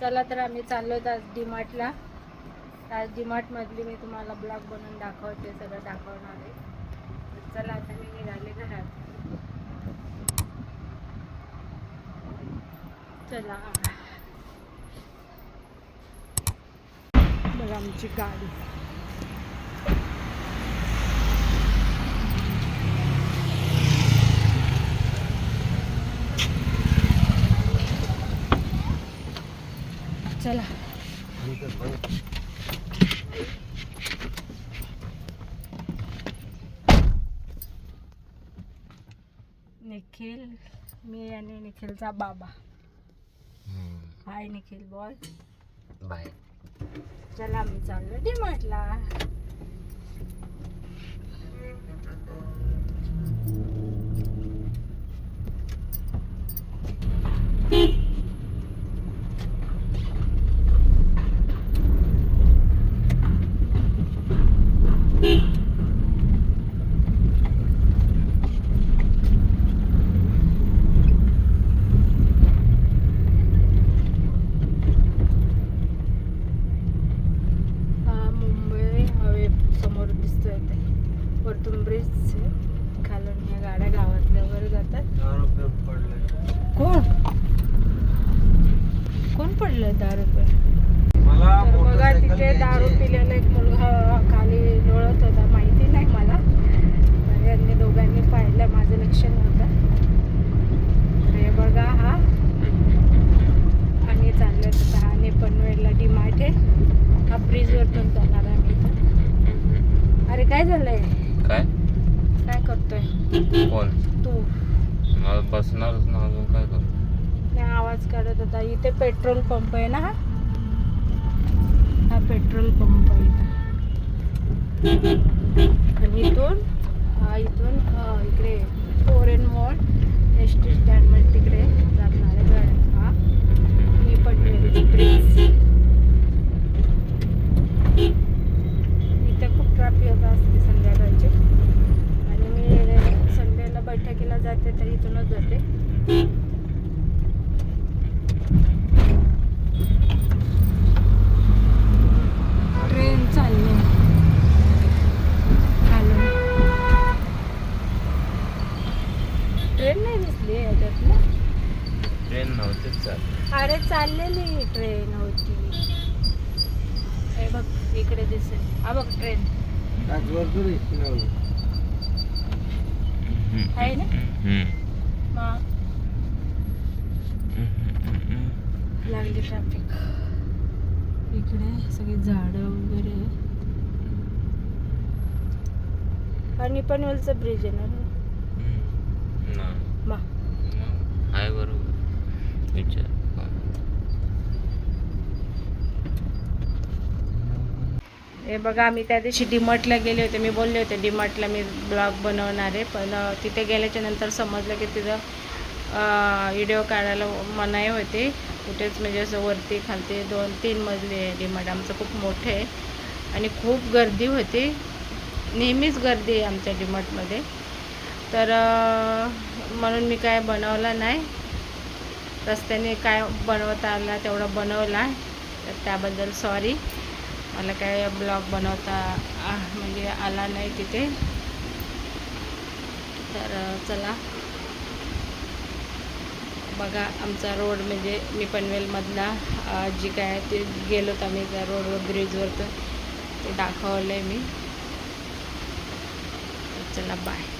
चला तर आम्ही चाललो आज डीमार्टला आज डीमार्टमधली मी तुम्हाला ब्लॉग बनवून दाखवते सगळं दाखवणार आहे. चला आता मी निघाले घरात. चला. बघा आमची गाडी. चला. निखिल मी आणि निखिलचा बाबा. हाय निखिल बॉय बाय चला आम्ही चाललो डीमार्टला. वरतून ब्रिज खालून ह्या गाड्या गावातल्या वर जातात. कोण? कोण पडलं मला तर बघा तिथे दारू पिलेला एक मुलगा खाली लोळत होता. माहिती नाही मला. तर यांनी दोघांनी पाहिलं. माझं लक्ष नव्हतं. तर हे बघा हा. आणि चाललोय आता हा पनवेलला डिमार्ट आहे. हा ब्रिजवर पण जाणार आहे. अरे काय झालंय काय काय करतोय कोण तू मला बसणारच ना अजून काय करू नाही आवाज काढत होता. इथे पेट्रोल पंप आहे ना हा? हा पेट्रोल पंप आहे इथं. आणि इथून हा इथून इकडे foreign mall S T stand तिकडे जाणार आहे. गाड्या हा. मी पनवेलची ब्रिज इथे खूप ट्रॅफिक होत असते संध्याकाळची आणि मी बैठकीला जाते तर इथूनच जाते. ट्रेन चालली. खालून ट्रेन नाही दिसली याच्यात ना ट्रेन नव्हतीच चाल अरे चाललेली ट्रेन होती. हे बघ इकडे दिसेल. हा बघ ट्रेन. आहे ना? मग लागली ट्रॅफिक इकडे सगळी झाडं वगैरे. आणि पनवेलचं ब्रिज आहे ना रे. मा. आहे बरोबर. विचार. हे बघा आम्ही त्या दिवशी डीमार्टला गेले होते. मी बोलले होते डीमार्टला मी ब्लॉग बनवणार आहे. पण तिथे गेल्याच्यानंतर समजलं की तिथं व्हिडिओ काढायला मनाई होती. कुठेच म्हणजे असं वरती खालती दोन तीन मजली आहे डीमार्ट. आमचं खूप मोठं आहे. आणि खूप गर्दी होती. नेहमीच गर्दी आहे आमच्या डीमार्टमध्ये. तर म्हणून मी काय बनवलं नाही. रस्त्याने काय बनवता आला तेवढा बनवला. तर त्याबद्दल सॉरी मला काय ब्लॉग बनवता म्हणजे आला नाही तिथे. तर चला. बघा आमचा रोड म्हणजे मी पनवेलमधला जी काय ते गेलो गेलोत आम्ही त्या रोडवर ब्रिजवर. तर ते दाखवलं आहे मी चला बाय.